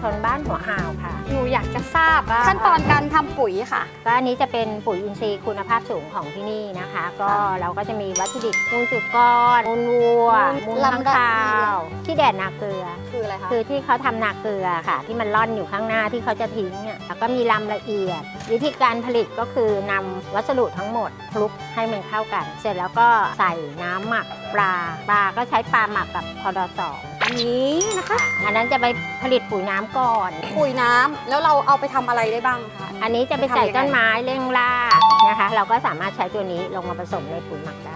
ชนบ้านหัวอ่าวค่ะ หนูอยากจะทราบว่าขั้นตอนการทำปุ๋ยค่ะ ก็อันนี้จะเป็นปุ๋ยอินทรีย์คุณภาพสูงของที่นี่นะคะ ก็เราก็จะมีวัตถุดิบมูลจุกรมูลวัวมูมูลลข้างลำดับคาวที่แดดนาเกลือ คืออะไรคะคือที่เขาทำนาเกลือค่ะ ที่มันร่อนอยู่ข้างหน้าที่เขาจะทิ้งเนี่ยแล้วก็มีลำละเอียด วิธีการผลิตก็คือนำวัสดุทั้งหมดคลุกให้มันเข้ากัน เสร็จแล้วก็ใส่น้ำหมักปลาปลาก็ใช้ปลาหมักกับพอดอสองอั นนี้นะคะ อันนั้นจะไปผลิตปุ๋ยน้ำก่อน ปุ๋ยน้ำแล้วเราเอาไปทำอะไรได้บ้างคะ อันนี้จะไปใส่ต้นไม้เร่งราก นะคะ เราก็สามารถใช้ตัวนี้ลงมาผสมในปุ๋ยหมักได้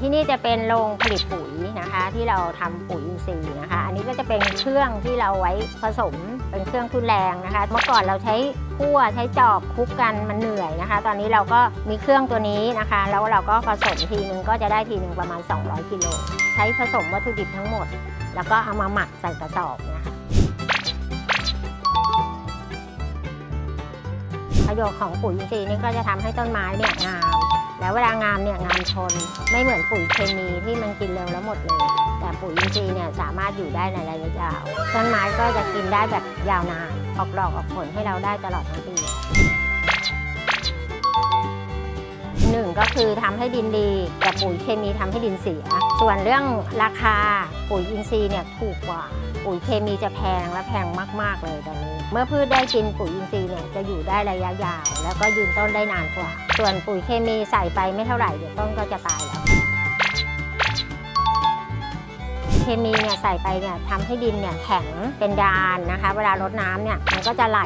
ที่นี่จะเป็นโรงผลิตปุ๋ยนะคะ ที่เราทำปุ๋ยอินทรีย์นะคะ อันนี้ก็จะเป็นเครื่องที่เราไว้ผสมเป็นเครื่องทุนแรงนะคะ เมื่อก่อนเราใช้คั่วใช้จอบคลุกกันมันเหนื่อยนะคะ ตอนนี้เราก็มีเครื่องตัวนี้นะคะ แล้วเราก็ผสมทีนึงก็จะได้ทีนึงประมาณ 200กิโลใช้ผสมวัตถุดิบทั้งหมด แล้วก็เอามาหมักใส่กระสอบนะคะ ประโยชน์ของปุ๋ยอินทรีย์นี่ก็จะทำให้ต้นไม้เนี่ยงาม แล้วเวลางามเนี่ยงามชนไม่เหมือนปุ๋ยเคมีที่มันกินเร็วแล้วหมดเลยแต่ปุ๋ยอินทรีย์เนี่ยสามารถอยู่ได้ในระยะยาวต้นไม้ก็จะกินได้แบบยาวนานออกดอกออกผลให้เราได้ตลอดทั้งปีหนึ่งก็คือทำให้ดินดีแต่ปุ๋ยเคมีทำให้ดินเสีย ส่วนเรื่องราคาปุ๋ยอินทรีย์เนี่ยถูกกว่า ปุ๋ยเคมีจะแพงและแพงมาก ๆ เลยตอนนี้ เมื่อพืชได้กินปุ๋ยอินทรีย์เนี่ยจะอยู่ได้ระยะยาว แล้วก็ยืนต้นได้นานกว่า ส่วนปุ๋ยเคมีใส่ไปไม่เท่าไหร่เดี๋ยวต้นก็จะตายแล้วเคมีเนี่ยใส่ไปเนี่ยทำให้ดินเนี่ยแข็งเป็นดานนะคะ เวลารดน้ำเนี่ยมันก็จะไหล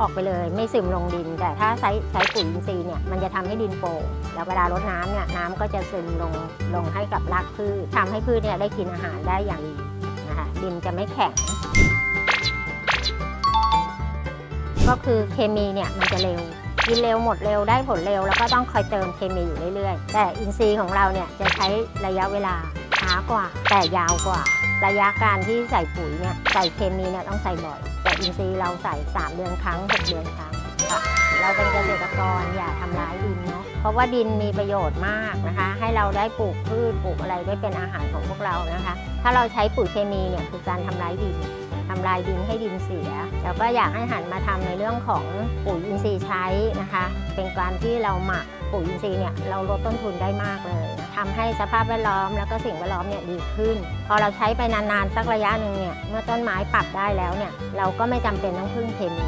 ออกไปเลย ไม่ซึมลงดิน แต่ถ้าใช้ใช้ปุ๋ยอินทรีย์เนี่ยมันจะทำให้ดินโป่งแล้วเวลารดน้ำเนี่ยน้ำก็จะซึมลงลงให้กับรากพืชทำให้พืชเนี่ยได้กินอาหารได้อย่างดีนะคะดินจะไม่แข็ง ก็คือเคมีเนี่ยมันจะเร็วกินเร็วหมดเร็วได้ผลเร็วแล้วก็ต้องคอยเติมเคมีอยู่เรื่อยๆ แต่อินทรีย์ของเราเนี่ยจะใช้ระยะเวลาช้ากว่า แต่ยาวกว่า ระยะการที่ใส่ปุ๋ยเนี่ยใส่เคมีเนี่ยต้องใส่บ่อย แต่อินทรีย์เราใส่ 3 เดือนครั้ง 6 เดือนครั้งค่ะเราเป็นเกษตรกรอย่าทำร้ายดินเนาะเพราะว่าดินมีประโยชน์มากนะคะ ให้เราได้ปลูกพืชปลูกอะไรได้เป็นอาหารของพวกเรานะคะ ถ้าเราใช้ปุ๋ยเคมีเนี่ยคือการทำร้ายดิน ทำลายดินให้ดินเสีย แล้วก็อยากให้หันมาทำในเรื่องของปุ๋ยอินทรีย์ใช้นะคะ เป็นการที่เราหมักปุ๋ยอินทรีย์เนี่ยเราลดต้นทุนได้มากเลยทำให้สภาพแวดล้อมแล้วก็สิ่งแวดล้อมเนี่ยดีขึ้น พอเราใช้ไปนานๆสักระยะหนึ่งเนี่ยเมื่อต้นไม้ปรับได้แล้วเนี่ยเราก็ไม่จำเป็นต้องพึ่งเคมี